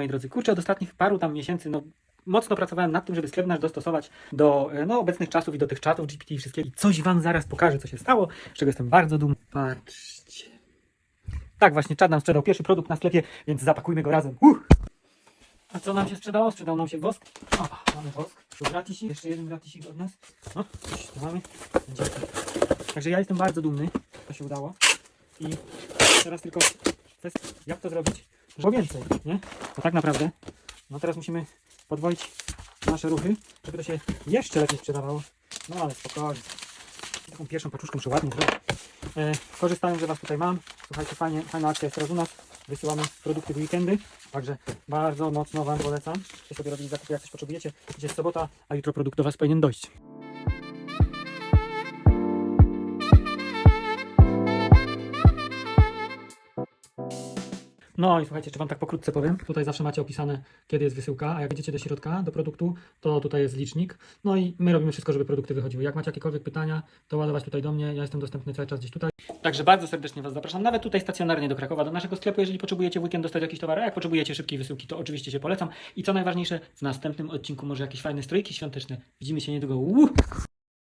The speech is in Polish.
moi drodzy. Kurczę, od ostatnich paru tam miesięcy, no mocno pracowałem nad tym, żeby sklep nasz dostosować do e, no, obecnych czasów i do tych czatów GPT i wszystkiego. I coś wam zaraz pokażę, co się stało, z czego jestem bardzo dumny. Patrzcie. Tak, właśnie czat nam sprzedał pierwszy produkt na sklepie, więc zapakujmy go razem. Uh! A co nam się sprzedało? Sprzedał nam się wosk. O, mamy wosk. Tu gratisik, jeszcze jeden gratisik od nas. No, tu mamy. Dzięki. Także ja jestem bardzo dumny, to się udało. I teraz tylko kwestia, jak to zrobić, żeby więcej, nie? Bo tak naprawdę, no teraz musimy podwoić nasze ruchy, żeby to się jeszcze lepiej sprzedawało. No ale spokojnie. Taką pierwszą paczuszkę muszę ładnie zrobić. E, korzystając, że Was tutaj mam, słuchajcie, fajnie, fajna akcja jest teraz u nas. Wysyłamy produkty w weekendy, także bardzo mocno Wam polecam. Czy sobie robili zakupy, jak coś potrzebujecie. Dzisiaj jest sobota, a jutro produkt do Was powinien dojść. No i słuchajcie, jeszcze Wam tak pokrótce powiem. Tutaj zawsze macie opisane, kiedy jest wysyłka, a jak idziecie do środka, do produktu, to tutaj jest licznik. No i my robimy wszystko, żeby produkty wychodziły. Jak macie jakiekolwiek pytania, to ładować tutaj do mnie. Ja jestem dostępny cały czas gdzieś tutaj. Także bardzo serdecznie Was zapraszam, nawet tutaj stacjonarnie do Krakowa, do naszego sklepu, jeżeli potrzebujecie w weekend dostać jakiś towar, a jak potrzebujecie szybkiej wysyłki, to oczywiście się polecam. I co najważniejsze, w następnym odcinku może jakieś fajne strojki świąteczne. Widzimy się niedługo. Uh!